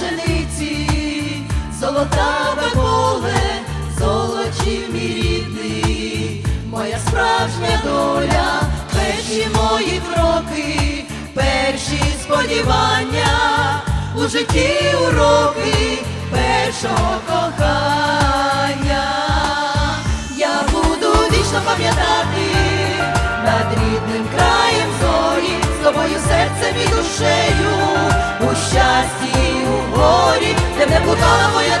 пшениці, золотаве поле, золочів мій рідний, моя справжня доля, перші мої кроки, перші сподівання у житті уроки першого кохання. Я буду вічно пам'ятати над рідним краєм зорі, з тобою серцем і душею у щасті де моя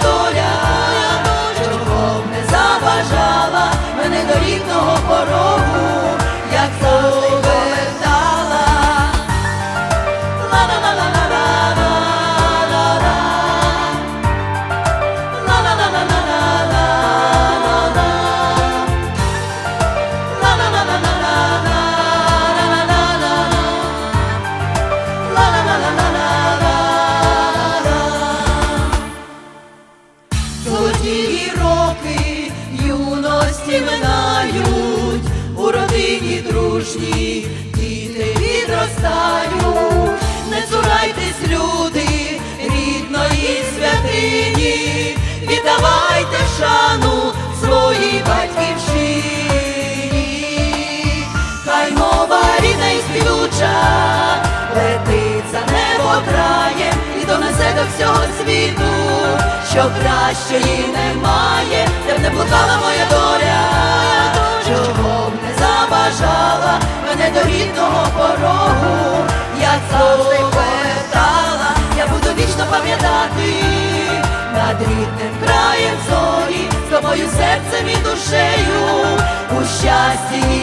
юності минають, у родині дружній. Діти відростають, не цурайтесь, люди, рідної святині, віддавайте шану своїй батьківщині, хай мова рідна і співуча, летить за небо краєм і донесе до всього світу, що кращої немає, де б не блукала моя доля, над рідним краєм зорі, з тобою серцем і душею, у щасті